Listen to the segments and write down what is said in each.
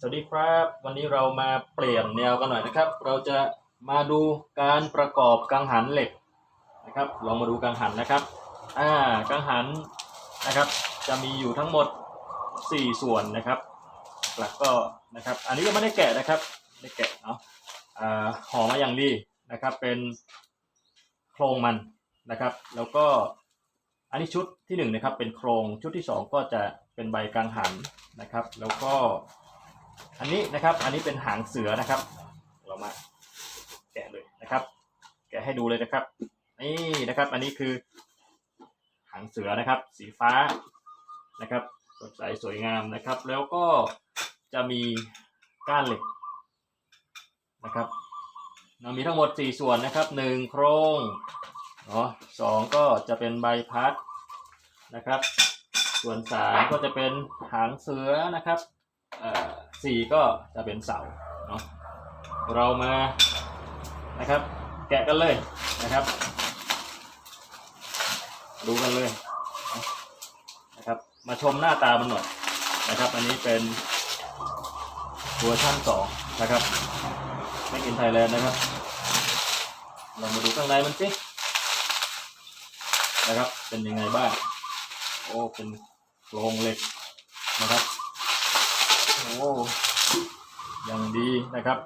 สวัสดีครับ วันนี้เรามาเปลี่ยนแนวกันหน่อยนะครับ เราจะมาดูการประกอบกังหันเหล็กนะครับ ลองมาดูกังหันนะครับอ่ากังหันนะครับ จะมีอยู่ทั้งหมด 4 ส่วนนะครับ หลักก็นะครับ อันนี้ก็ไม่ได้แกะนะครับไม่ได้แกะเนาะอ่าห่อมาอย่างดีนะครับ เป็นโครงมันนะครับ แล้วก็อันนี้ชุดที่หนึ่งนะครับเป็นโครงชุดที่สองก็จะเป็นใบกังหันนะครับ แล้วก็ อันนี้นะครับ อันนี้เป็นหางเสือนะครับ เรามาแกะเลยนะครับ แกะให้ดูเลยนะครับ นี่นะครับ อันนี้คือ หางเสือนะครับ สีฟ้านะครับ สดใสสวยงามนะครับ แล้วก็จะมีก้านเหล็กนะครับเรามีทั้งหมด 4 ส่วนนะครับ1โครงเนาะสองก็จะเป็นใบพัดนะครับ ส่วน3ก็จะเป็นหางเสือนะครับเอ่อ สี่ก็จะเป็นเสาเนาะเรามานะครับ แกะกันเลยนะครับ ดูกันเลยนะครับ มาชมหน้าตามันหน่อยนะครับ อันนี้เป็นเวอร์ชั่นสองนะครับไม่กินไทยแลนด์นะครับ เรามาดูข้างในมันสินะครับ เป็นยังไงบ้างโอ้เป็นโครงเหล็กนะครับ อ้ยังดีนะครับ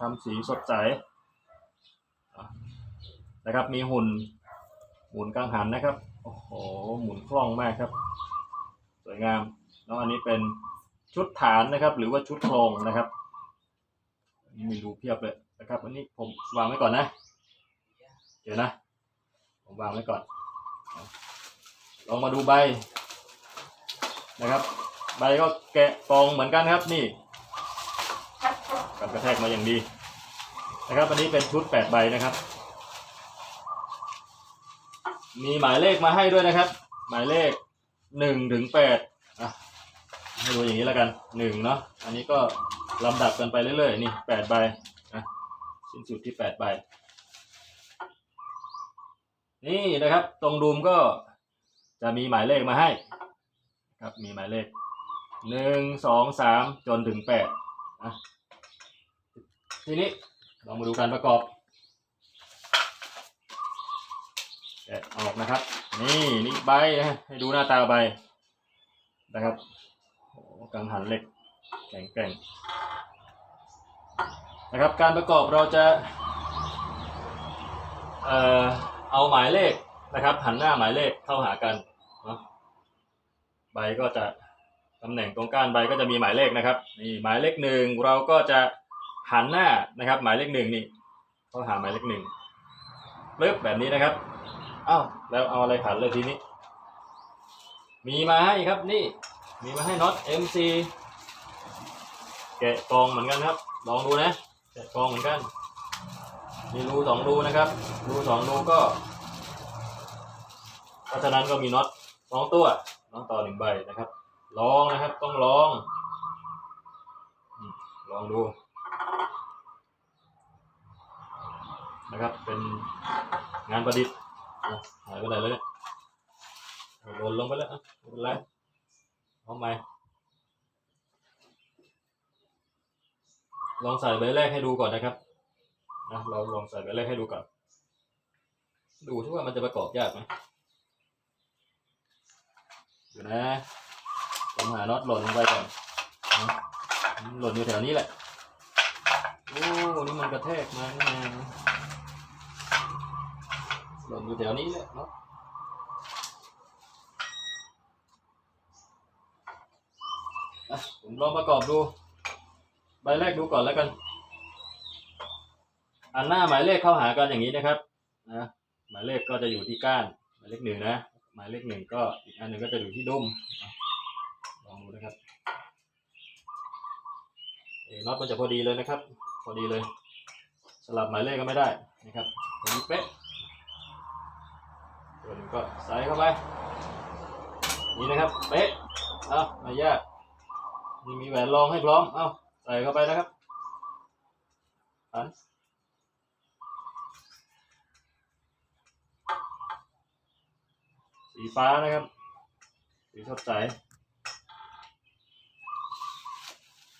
ทำสีสดใสนะครับ มีหุ่นหมุนกังหันนะครับ โอ้โห หมุนคล่องมากครับ สวยงามเนาะอันนี้เป็นชุดฐานนะครับ หรือว่าชุดโครงนะครับนนี้มีรูเพียบเลยนะครับ อันนี้ผมวางไว้ก่อนนะ เดี๋ยวนะ ผมวางไว้ก่อน ลองมาดูใบนะครับ ใบก็แกะกองเหมือนกันครับนี่กันกระแทกมาอย่างดีนะครับอันนี้เป็นชุดแปดใบนะครับ มีหมายเลขมาให้ด้วยนะครับ หมายเลขหนึ่งถึงแปดอะให้ดูอย่างนี้แล้วกันหนึ่งเนาะอันนี้ก็ลำดับกันไปเรื่อยๆนี่แปดใบนะสิ้นสุดที่แปดใบ นี่นะครับ ตรงดุมก็จะมีหมายเลขมาให้ ครับมีหมายเลข หนึ่งสองสามจนถึงแปดนะทีนี้เรามาดูการประกอบแกะออกนะครับ นี่นี่ใบนะให้ดูหน้าตาใบนะครับกังหันเหล็กแข็งแกร่งนะครับ การประกอบเราจะเอ่อเอาหมายเลขนะครับ หันหน้าหมายเลขเข้าหากันเนาะใบก็จะำแหน่งตรงก้านใบก็จะมีหมายเลขนะครับนี่หมายเลขหนึ่งเราก็จะหันหน้านะครับ หมายเลขหนึ่งนี่เขาหาหมายเลขหนึ่งปึ๊บแบบนี้นะครับอ้าวแล้วเอาอะไรขันเลยทีนี้ มีมาให้ครับนี่ มีมาให้น็อต MC แกะกองเหมือนกันครับ ลองดูนะแกะกองเหมือนกันมีรูสองรูนะครับรูสองรูก็เพราะฉะนั้นก็มีน็อตสองตัวน้องต่อหนึ่งใบนะครับ ลองนะครับ ต้องลอง ลองดูนะครับ เป็นงานประดิษฐ์อะหายไปไหนแล้วเนี่ยเอาหล่นลงไปแล้วอะไม่เป็นไรเอาใหม่ลองใส่ใบแรกให้ดูก่อนนะครับนะเราลองใส่ใบแรกให้ดูก่อน ดูที่ว่ามันจะประกอบยากไหมเดี๋ยวนะ ผมหาน็อตหล่นลงไปก่อนหล่นอยู่แถวนี้แหละ โอ้นี่มันกระแทกมานี่นหล่นอยู่แถวนี้แหละเนาะผมลองประกอบดู ใบแรกดูก่อนแล้วกัน อันหน้าหมายเลขเข้าหากันอย่างนี้นะครับ นะ หมายเลขก็จะอยู่ที่ก้าน หมายเลขหนึ่งนะ หมายเลขหนึ่งก็อีกอันหนึ่งก็จะอยู่ที่ดุมอะ องดูนะครับเอ๋น็อตมันจะพอดีเลยนะครับ พอดีเลยสลับหมายเลขก็ไม่ได้นะครับพอดีเป๊ะตัวนึงก็ใส่เข้าไปนี่นะครับเป๊ะเอาไม่ยากนี่มีแหวนรองให้พร้อมเอาใส่เข้าไปนะครับอันสีฟ้านะครับสีสดใส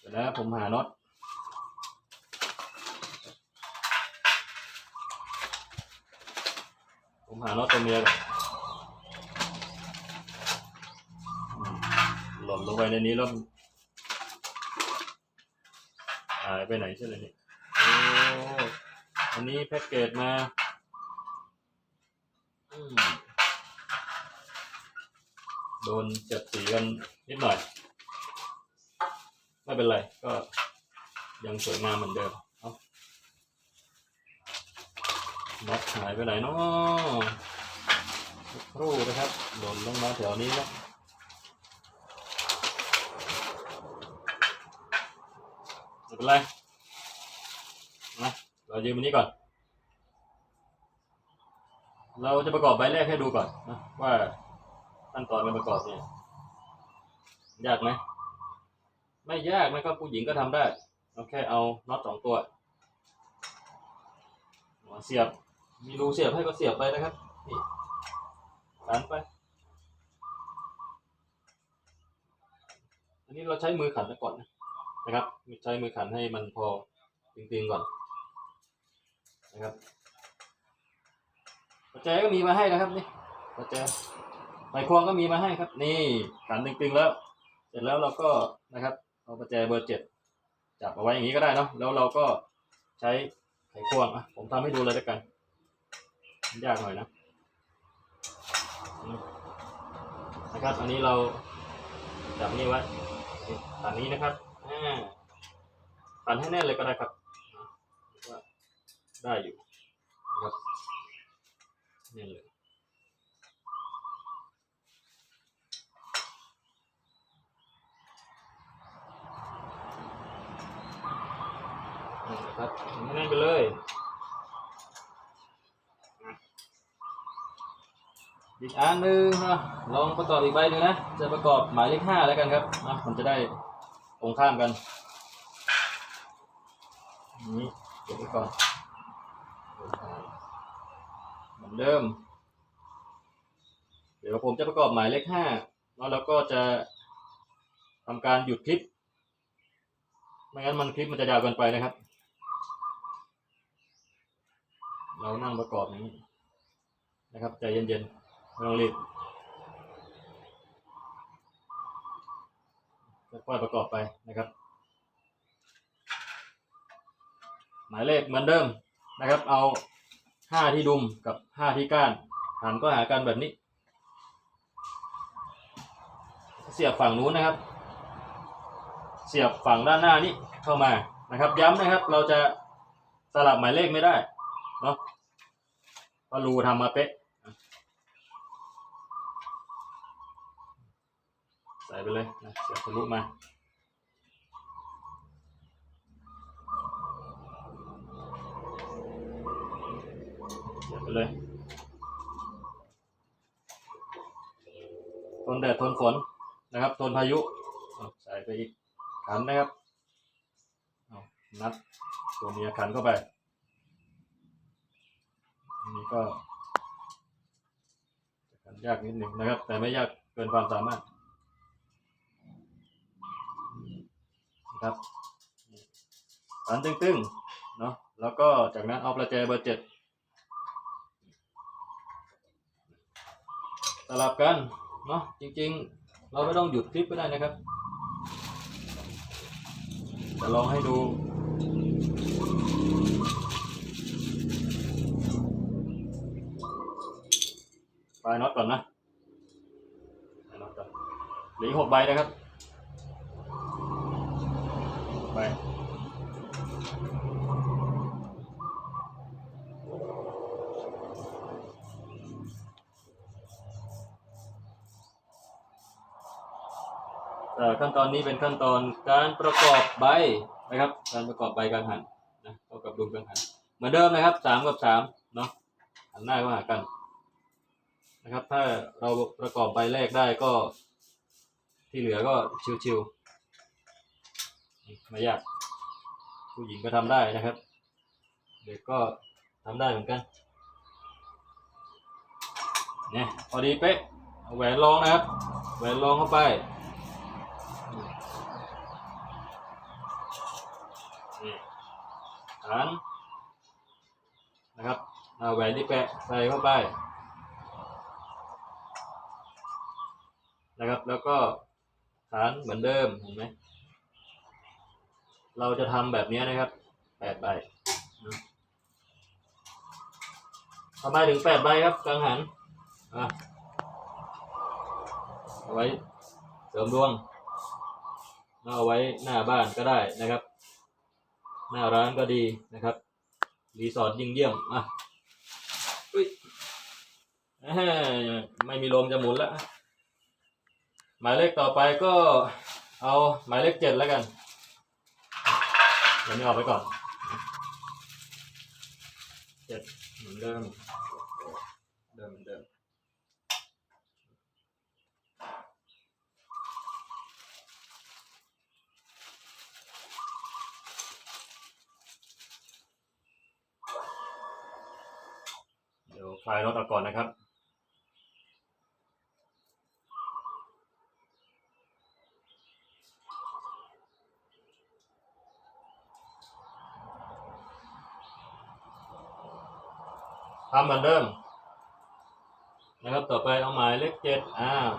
สเดี๋ยวผมหาน็อตผมหาน็อตตัวเมียก่อนหล่นลงไปในนี้แล้วหายไปไหนใช่ไหมเนี่โอ้อันนี้แพ็กเกจมาโดนจัดสีกันนิดหน่อย ไม่เป็นไรก็ยังสวยงามเหมือนเดิมน็อตหายไปไหนเนาะสักครู่นะครับหล่นลงมาแถวนี้แล้วไม่เป็นไรนะเรายืมอันนี้ก่อน เราจะประกอบใบแรกให้ดูก่อนนะว่าขั้นตอนการประกอบเนี่ยยากไหม ไม่ยากนะครับผู้หญิงก็ทำได้เราแค่เอาน็อตสองตัวเสียบมีรูเสียบให้ก็เสียบไปนะครับนี่ขันไป อันนี้เราใช้มือขันไปก่อนนะนะครับใช้มือขันให้มันพอตึงๆก่อนนะครับปัจจัยก็มีมาให้นะครับนี่ปัจจัยไมควงก็มีมาให้ครับ นี่ขันตึงๆแล้ว เสร็จแล้วเราก็นะครับ เอาประแจเบอร์เจ็ดจับเอาไว้อย่างนี้ก็ได้เนาะแล้วเราก็ใช้ไขควงอะผมทำให้ดูเลยแล้วกันยากหน่อยนะนะครับอันนี้เราจับนี่ไว้ตันนี้นะครับตันให้แน่นเลยก็ได้ครับว่าได้อยู่นะครับแน่นเลย นี่นะ ครับไม่แน่นไปเลย อีกอันหนึ่งนะลองประกอบอีกใบหนึ่งนะ จะประกอบหมายเลขห้าแล้วกันครับนะมันจะได้ตรงข้ามกันอันนี้เก็บไว้ก่อนเหมือนเดิม เดี๋ยวผมจะประกอบหมายเลขห้าแล้วเราก็จะทำการหยุดคลิป ไม่งั้นมันคลิปมันจะยาวเกินไปนะครับ เรานั่งประกอบอย่างนี้นะครับใจเย็นๆไม่ต้องรีบค่อยประกอบไปนะครับ หมายเลขเหมือนเดิมนะครับ เอาห้าที่ดุมกับห้าที่ก้านหันก็หากันแบบนี้ เสียบฝั่งนู้นนะครับ เสียบฝั่งด้านหน้านี้เข้ามานะครับ ย้ำนะครับ เราจะสลับหมายเลขไม่ได้ เนาะเพอรูทำมาเป๊ะ ใส่ไปเลยนะเสียบทะลุมาเสียบไปเลย ทนแดดทนฝนนะครับ ทนพายุใส่ไปอีกขันนะครับนัดตัวเมียขันเข้าไป อันนี้ก็ยากนิดหนึ่งนะครับ แต่ไม่ยากเกินความสามารถนะครับขันตึงๆเนาะแล้วก็จากนั้นเอาประแจเบอร์เจ็ดสลับกันเนาะจริงๆ เราไม่ต้องหยุดคลิปก็ได้นะครับ จะลองให้ดู ลายน็อตก่อนนะลายน็อตก่อนเหลือหกใบนะครับใบเอ่ขั้นตอนนี้เป็นขั้นตอนการประกอบใบนะครับ การประกอบใบกังหันนะเท่ากับดุมกังหันเหมือนเดิมนะครับสามกับสามเนาะหันหน้าเข้าหากัน นะครับ ถ้าเราประกอบใบแรกได้ก็ ที่เหลือก็ชิวๆไม่ยากผู้หญิงก็ทำได้นะครับ เด็กก็ทำได้เหมือนกันเนี่ยพอดีเป๊ะแหวนรองนะครับ แหวนรองเข้าไปนี่ฐานนะครับเอาแหวนที่แปะใส่เข้าไป นะครับ แล้วก็ฐานเหมือนเดิมเห็นไหมเราจะทำแบบนี้นะครับแปดใบทำไมถึงแปดใบครับกังหันอะเอาไว้เสริมดวงเอาไว้หน้าบ้านก็ได้นะครับ หน้าร้านก็ดีนะครับรีสอร์ทยิ่งเยี่ยมอะอุ้ยไม่มีลมจะหมุนแล้ว มายเลขต่อไปก็เอาหมายเลขเจ็ดแล้วกันเดี๋ยวนี้ออกไปก่อนเจ็ดเหมือนเดิมเดิมเหมือนเดิมเดี๋ยวคลายรถออกก่อนนะครับ ทำเหมือนเดิมนะครับต่อไปเอาหมายเลขเจ็ดอ้าว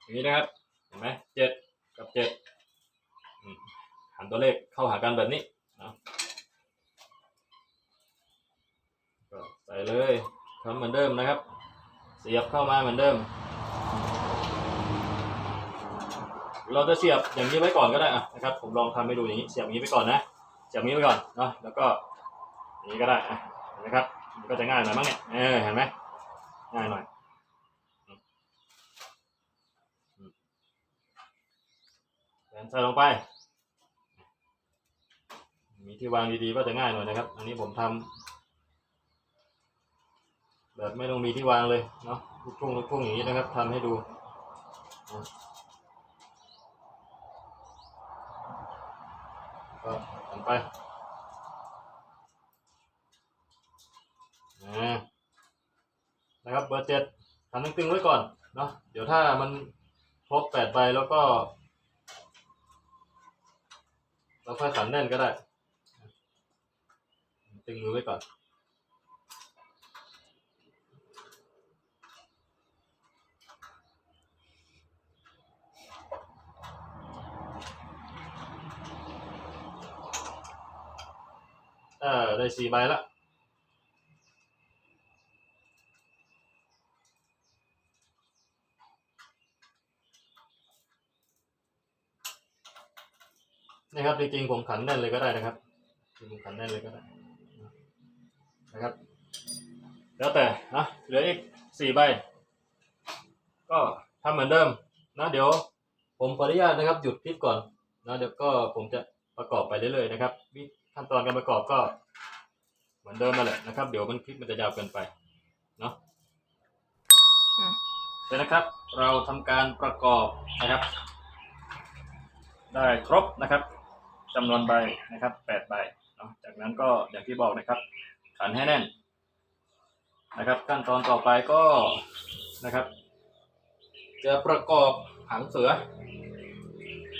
อย่างนี้นะครับเห็นไหมเจ็ดกับเจ็ดหันตัวเลขเข้าหากันแบบนี้นะก็ใส่เลยทำเหมือนเดิมนะครับ เสียบเข้ามาเหมือนเดิม เราจะเสียบอย่างนี้ไว้ก่อนก็ได้อะนะครับ ผมลองทำให้ดูอย่างนี้เสียบอย่างนี้ไปก่อนนะ เสียบอย่างนี้ไปก่อนเนาะแล้วก็นี้ก็ได้อะเห็นไหมครับมันก็จะง่ายหน่อยมั้งเนี่ยเออเห็นไหมง่ายหน่อยแขวนใส่ลงไป มีที่วางดีๆก็จะง่ายหน่อยนะครับ อันนี้ผมทำแบบไม่ต้องมีที่วางเลยเนาะลูกทุ่งลูกทุ่งอย่างนี้นะครับทำให้ดู ก็ทำไปนะนะครับเบอร์เจ็ดทำตึงๆไว้ก่อนเนาะเดี๋ยวถ้ามันครบแปดใบแล้วก็ เราค่อยขันแน่นก็ได้ ตึงมือไว้ก่อน ออได้สี่ใบละนี่ครับจริงๆผมขันแน่นเลยก็ได้นะครับผมขันแน่นเลยก็ได้นะครับ แล้วแต่นะเหลืออีกสี่ใบ ก็ทำเหมือนเดิมนะเดี๋ยว ผมขออนุญาตนะครับ หยุดคลิปก่อนนะเดี๋ยวก็ผมจะประกอบไปเรื่อยๆนะครับวิ ขั้นตอนการประกอบก็ เหมือนเดิมมาแหละนะครับ เดี๋ยวมันคลิปมันจะยาวเกินไปเนาะอืมเสร็จนะครับ เราทำการประกอบนะครับ ได้ครบนะครับจำนวนใบนะครับแปดใบเนาะจากนั้นก็อย่างที่บอกนะครับขันให้แน่นนะครับ ขั้นตอนต่อไปก็นะครับ จะประกอบหางเสือ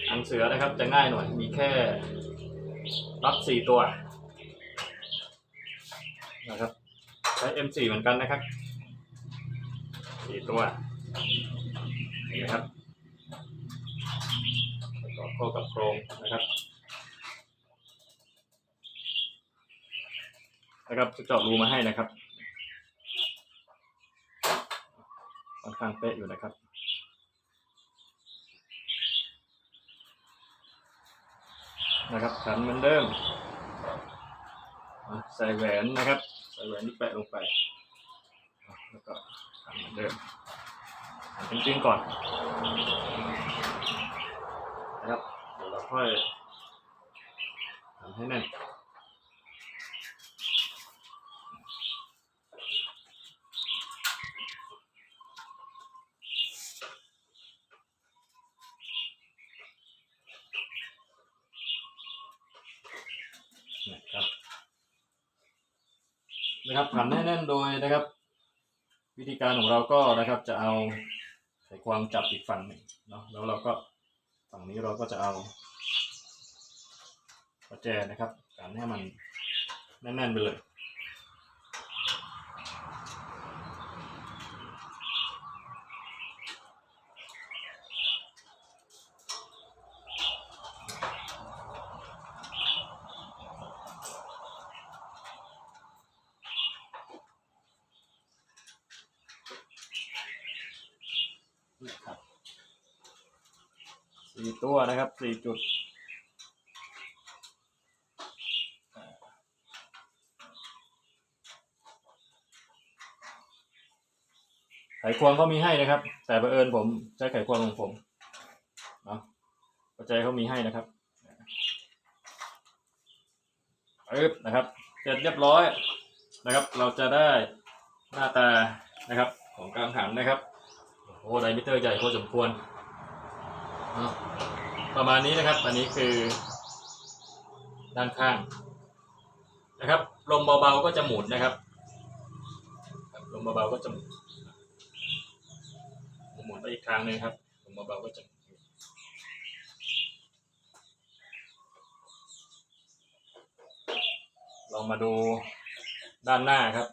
หางเสือนะครับ จะง่ายหน่อยมีแค่ รับสี่ตัวนะครับใช้ M4 เหมือนกันนะครับสี่ตัวนี่นะครับประกอบเข้ากับโครงนะครับนะครับจะเจาะรูมาให้นะครับค่อนข้างเป๊ะอยู่นะครับ นะครับขันเหมือนเดิมใส่แหวนนะครับ ใส่แหวนที่แปะลงไป แล้วก็ขันเหมือนเดิมขันจริงๆก่อนนะครับเดี๋ยวเราค่อยขันให้แน่นนะครับ นะครับขันให้แน่นโดยนะครับ วิธีการของเราก็นะครับจะเอาใส่ควางจับอีกฝั่งหนึ่งเนาะแล้วเราก็ฝั่งนี้เราก็จะเอาประแจนะครับการให้มันแน่นๆไปเลย ครับสี่ตัวนะครับสี่จุดไขควงก็มีให้นะครับ แต่บังเอิญผมใช้ไขควงของผมเนาะปัจจัยเขามีให้นะครับปึ๊บนะครับ เสร็จเรียบร้อยนะครับ เราจะได้หน้าตานะครับของกังหันนะครับ โอ้ไดมิเตอร์ใหญ่พอสมควรอะประมาณนี้นะครับ อันนี้คือ ด้านข้าง นะครับลมเบาๆก็จะหมุนนะครับลมเบาๆก็จะหมุนหมุนไปอีกทางหนึงครับลมเบาๆก็จะลองมาดูด้านหน้าครับ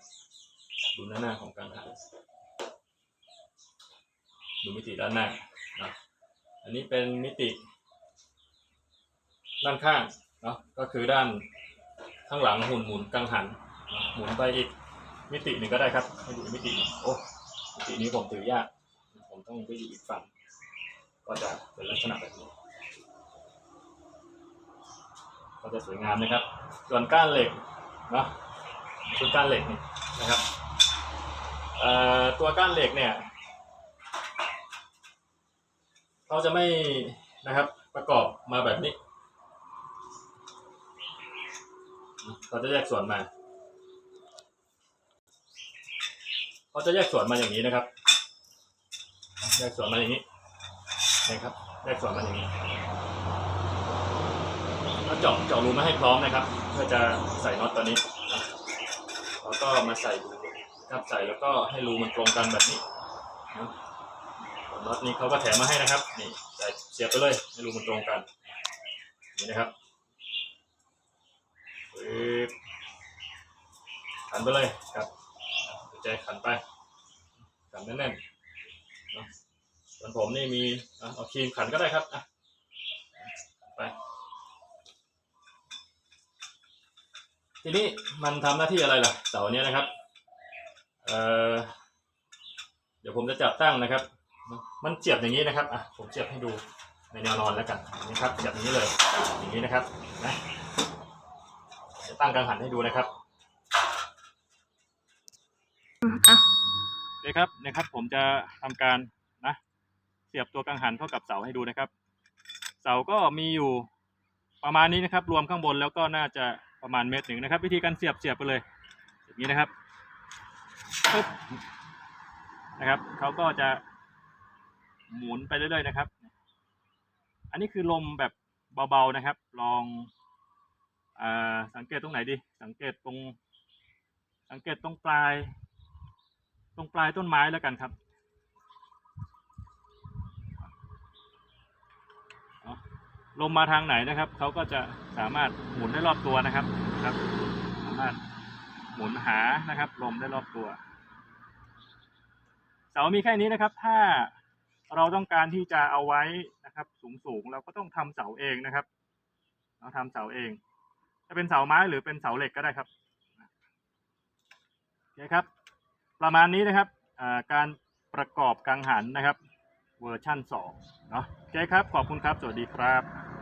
ดูด้านหน้าของการถ่าย ดูมิติด้านหน้านะอันนี้เป็นมิติ ด้านข้างเนาะก็คือด้านข้างหลังหมุนหมุนกังหันหมุนไปอีกมิติหนึ่งก็ได้ครับให้ดูมิติหนึ่งโอ้มิตินี้ผมถือยาก ผมต้องไปอยู่อีกฝั่ง ก็จะเป็นลักษณะแบบนี้ก็จะสวยงามนะครับ ส่วนก้านเหล็กเนาะชุดก้านเหล็กนี่นะครับเอ่อตัวก้านเหล็กเนี่ย เขาจะไม่นะครับ ประกอบมาแบบนี้เขาจะแยกส่วนมาเขาจะแยกส่วนมาอย่างนี้นะครับ แยกส่วนมาอย่างนี้นะครับ แยกส่วนมาอย่างนี้แล้วเจาะเจาะรูมาให้พร้อมนะครับ เพื่อจะใส่น็อตตัวนี้แล้วก็มาใส่ดูครับใส่แล้วก็ให้รูมันตรงกันแบบนี้นะ น็อตนี้เขาก็แถมมาให้นะครับ นี่ใส่เสียบไปเลยให้รูมันตรงกัน นี่นะครับปึ๊บขันไปเลยครับใจขันไป ขันแน่นๆเนะส่วนผมนี่มีอะเอาครีมขันก็ได้ครับอะไป ทีนี้มันทำหน้าที่อะไรล่ะเสาเนี้ยนะครับ เอ่อ เดี๋ยวผมจะจับตั้งนะครับ มันเสียบอย่างนี้นะครับอะผมเสียบให้ดูในแนวนอนแล้วกันนี่ครับเสียบอย่างนี้เลย อย่างนี้นะครับนะจะตั้งกังหันให้ดูนะครับอืมอะโอเคครับนะครับ ผมจะทำการนะ เสียบตัวกังหันเข้ากับเสาให้ดูนะครับ เสาก็มีอยู่ประมาณนี้นะครับ รวมข้างบนแล้วก็น่าจะประมาณเมตรหนึ่งนะครับ วิธีการเสียบเสียบไปเลยอย่างนี้นะครับปึ๊บนะครับเขาก็จะ หมุนไปเรื่อยๆนะครับ อันนี้คือลมแบบเบาๆนะครับ ลองอาสังเกตตรงไหนดี สังเกตตรง สังเกตตรงปลาย ตรงปลายต้นไม้แล้วกันครับลมมาทางไหนนะครับเขาก็จะสามารถหมุนได้รอบตัวนะครับครับ สามารถหมุนหานะครับ ลมได้รอบตัว เสามีแค่นี้นะครับ ถ้า เราต้องการที่จะเอาไว้นะครับสูงสูงเราก็ต้องทำเสาเองนะครับ เราทำเสาเอง จะเป็นเสาไม้หรือเป็นเสาเหล็กก็ได้ครับโอเคครับ ประมาณนี้นะครับการประกอบกังหันนะครับ เวอร์ชั่น2เนาะโอเคครับ ขอบคุณครับ สวัสดีครับ